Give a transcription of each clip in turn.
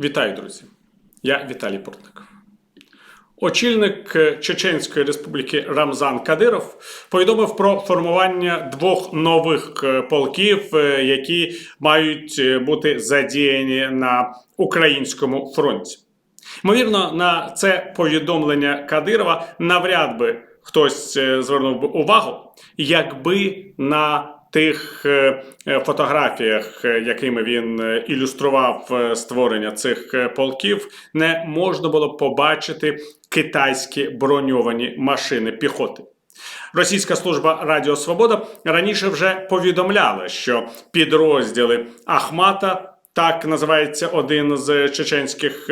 Вітаю, друзі! Я Віталій Портник. Очільник Чеченської Республіки Рамзан Кадиров повідомив про формування двох нових е, полків, е, які мають е, бути задіяні на українському фронті. Ймовірно, на це повідомлення Кадирова навряд би хтось е, звернув би увагу, якби на тих е, е, фотографіях, е, якими він ілюстрував створення цих полків, не можна було побачити китайські броньовані машини піхоти. Російська служба Радіо Свобода раніше вже повідомляла, що підрозділи Ахмата, так називається один з чеченських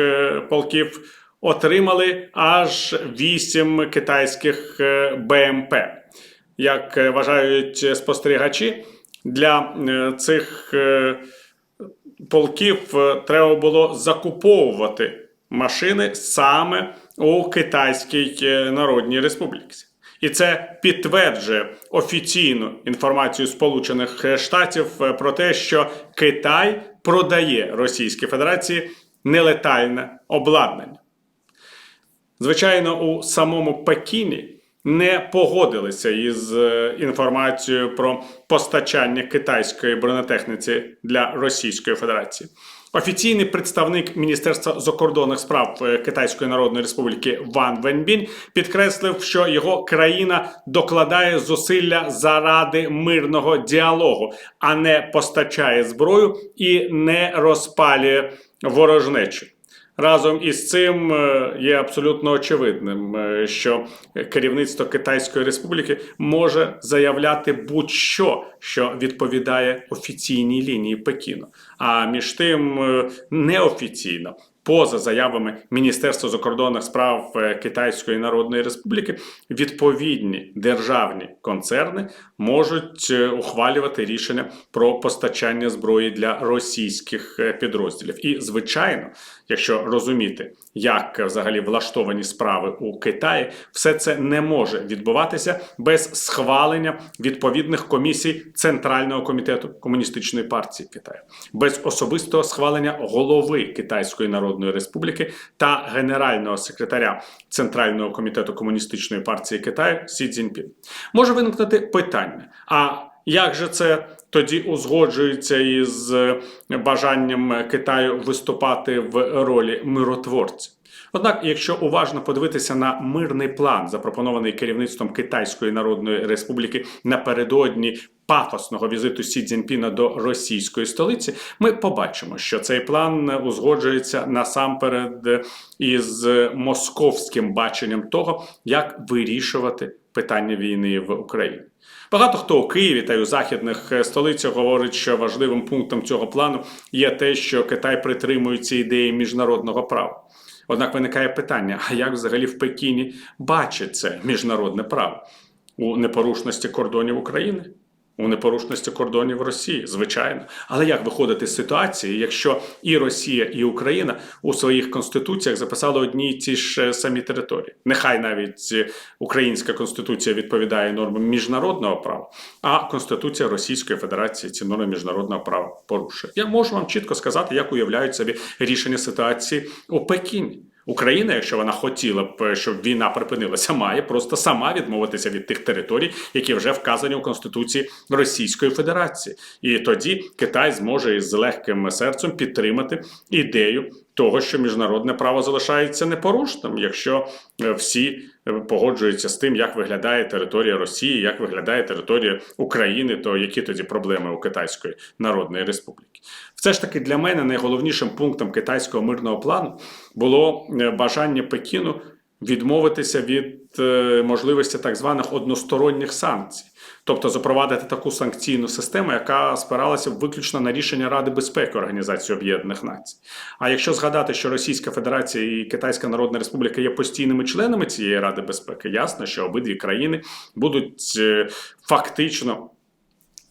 полків, отримали аж вісім китайських БМП. Як е, вважають спостерігачі, для е, цих е, полків е, треба було закуповувати машини саме у Китайській е, Народній Республіці. І це підтверджує офіційну інформацію Сполучених Штатів е, про те, що Китай продає Російській Федерації нелетальне обладнання. Звичайно, у самому Пекіні не погодилися із е, інформацією про постачання китайської бронетехніці для Російської Федерації. Офіційний представник Міністерства закордонних справ е, Китайської Народної Республіки Ван Венбін підкреслив, що його країна докладає зусилля заради мирного діалогу, а не постачає зброю і не розпалює ворожнечу. Разом із цим е, є абсолютно очевидним, е, що керівництво Китайської Республіки може заявляти будь-що, що відповідає офіційній лінії Пекіну. А між тим е, неофіційно. Поза заявами Міністерства закордонних справ е, Китайської Народної Республіки відповідні державні концерни можуть е, ухвалювати рішення про постачання зброї для російських е, підрозділів. І звичайно, якщо розуміти, як взагалі влаштовані справи у Китаї, все це не може відбуватися без схвалення відповідних комісій Центрального комітету комуністичної партії Китаю, без особистого схвалення голови Китайської Народної Республіки та генерального секретаря Центрального комітету комуністичної партії Китаю Сі Цзіньпін. Може виникнути питання: а як же це тоді узгоджується із е, бажанням Китаю виступати в ролі миротворця? Однак, якщо уважно подивитися на мирний план, запропонований керівництвом Китайської Народної Республіки напередодні пафосного візиту Сі Цзіньпіна до російської столиці, ми побачимо, що цей план узгоджується насамперед із московським баченням того, як вирішувати питання війни в Україні. Багато хто у Києві та й у західних столицях говорить, що важливим пунктом цього плану є те, що Китай притримується ідеї міжнародного права. Однак виникає питання: а як взагалі в Пекіні бачить це міжнародне право у непорушності кордонів України? У непорушності кордонів Росії, звичайно. Але як виходити з ситуації, якщо і Росія, і Україна у своїх конституціях записали одні й ті ж самі території? Нехай навіть е, українська конституція відповідає нормам міжнародного права, а Конституція Російської Федерації ці норми міжнародного права порушує. Я можу вам чітко сказати, як уявляють собі рішення ситуації у Пекіні. Україна, якщо вона хотіла б, щоб війна припинилася, має просто сама відмовитися від тих територій, які вже вказані у Конституції Російської Федерації. І тоді Китай зможе із легким серцем підтримати ідею того, що міжнародне право залишається непорушним, якщо е, всі е, погоджуються з тим, як виглядає територія Росії, як виглядає територія України, то які тоді проблеми у Китайської Народної Республіки? Все ж таки для мене найголовнішим пунктом китайського мирного плану було е, бажання Пекіну відмовитися від можливості так званих односторонніх санкцій, тобто запровадити таку санкційну систему, яка спиралася виключно на рішення Ради безпеки Організації Об'єднаних Націй. А якщо згадати, що Російська Федерація і Китайська Народна Республіка є постійними членами цієї Ради безпеки, ясно, що обидві країни будуть е, фактично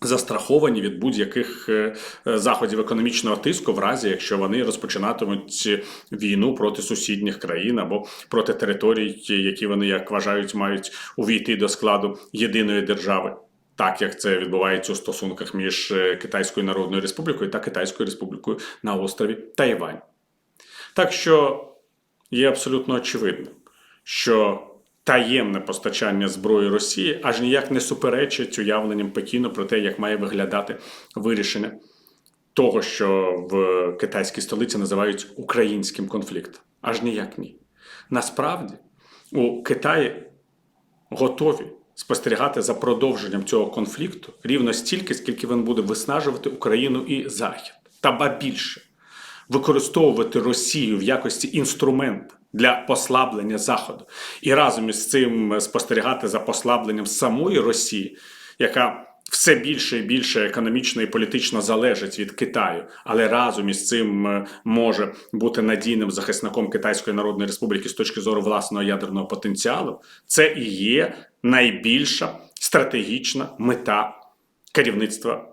застраховані від будь-яких е, е, заходів економічного тиску, в разі якщо вони розпочинатимуть війну проти сусідніх країн або проти територій, які вони як вважають, мають увійти до складу єдиної держави. Так як це відбувається у стосунках між е, Китайською Народною Республікою та Китайською Республікою на острові Тайвань. Так що є абсолютно очевидним, що таємне постачання зброї Росії аж ніяк не суперечить уявленням Пекіну про те, як має виглядати вирішення того, що в китайській столиці називають українським конфліктом. Аж ніяк ні. Насправді у Китаї готові спостерігати за продовженням цього конфлікту рівно стільки, скільки він буде виснажувати Україну і Захід. Та ба більше використовувати Росію в якості інструмента для послаблення Заходу, і разом із цим спостерігати за послабленням самої Росії, яка все більше і більше економічно і політично залежить від Китаю, але разом із цим е, може бути надійним захисником Китайської Народної Республіки з точки зору власного ядерного потенціалу. Це і є найбільша стратегічна мета керівництва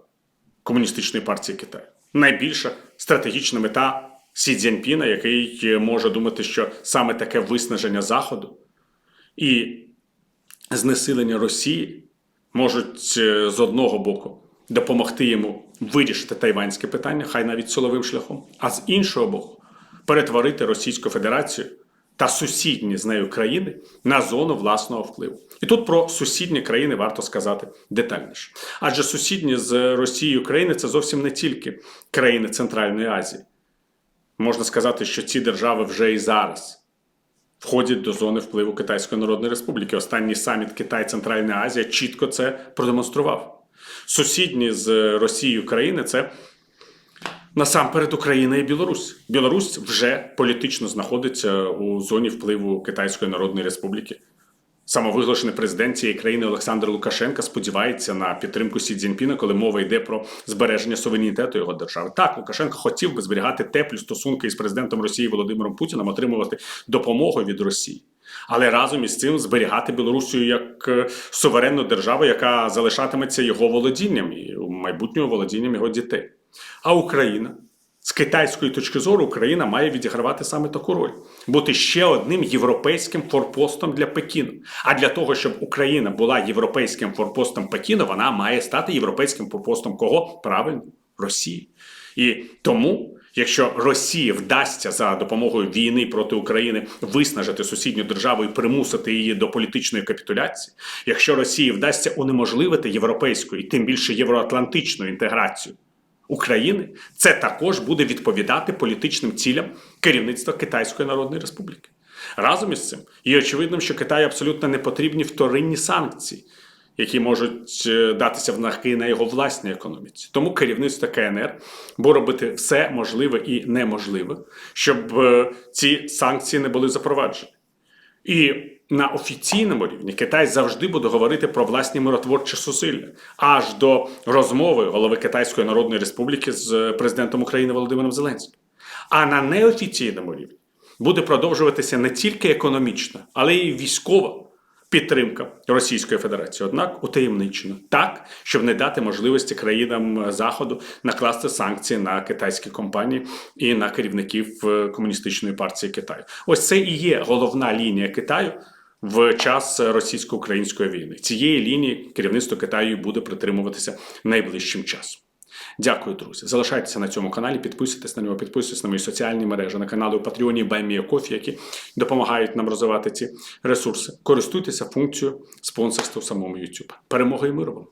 комуністичної партії Китаю. Найбільша стратегічна мета Сі Цзіньпіна, який е, може думати, що саме таке виснаження Заходу і знесилення Росії можуть е, з одного боку допомогти йому вирішити тайванське питання, хай навіть силовим шляхом, а з іншого боку, перетворити Російську Федерацію та сусідні з нею країни на зону власного впливу. І тут про сусідні країни варто сказати детальніше. Адже сусідні з Росією країни це зовсім не тільки країни Центральної Азії. Можна сказати, що ці держави вже і зараз входять до зони впливу Китайської Народної Республіки. Останній саміт Китай Центральна Азія чітко це продемонстрував. Сусідні з Росією країни це насамперед Україна і Білорусь. Білорусь вже політично знаходиться у зоні впливу Китайської Народної Республіки. Самовиголошений президент цієї країни Олександр Лукашенка сподівається на підтримку Сі Цзіньпіна, коли мова йде про збереження суверенітету його держави. Так, Лукашенко хотів би зберігати теплі стосунки із президентом Росії Володимиром Путіним, отримувати допомогу від Росії. Але разом із цим зберігати Білорусію як е, суверенну державу, яка залишатиметься його володінням і майбутнього володінням його дітей. А Україна з китайської точки зору Україна має відігравати саме таку роль, бути ще одним європейським форпостом для Пекіну. А для того, щоб Україна була європейським форпостом Пекіну, вона має стати європейським форпостом кого? Правильно, Росії. І тому, якщо Росії вдасться за допомогою війни проти України виснажити сусідню державу і примусити її до політичної капітуляції, якщо Росії вдасться унеможливити європейську і тим більше євроатлантичну інтеграцію. України це також буде відповідати політичним цілям керівництва Китайської Народної Республіки. Разом із цим є очевидним, що Китаю абсолютно не потрібні вторинні санкції, які можуть е, датися в нахи на його власній економіці. Тому керівництво КНР буде робити все можливе і неможливе, щоб е, ці санкції не були запроваджені. І на офіційному рівні Китай завжди буде говорити про власні миротворчі зусилля аж до розмови голови Китайської Народної Республіки з президентом України Володимиром Зеленським. А на неофіційному рівні буде продовжуватися не тільки економічна, але й військова підтримка Російської Федерації. Однак утаємничено так, щоб не дати можливості країнам Заходу накласти санкції на китайські компанії і на керівників е, комуністичної партії Китаю. Ось це і є головна лінія Китаю. В час російсько-української війни цієї лінії керівництво Китаю буде притримуватися найближчим часом. Дякую, друзі. Залишайтеся на цьому каналі, підписуйтесь на нього, підписуйтесь на мої соціальні мережі, на канали у Патреоні Баймія Кофі, які допомагають нам розвивати ці ресурси. Користуйтеся функцією спонсорства в самому YouTube. Перемоги і миру вам!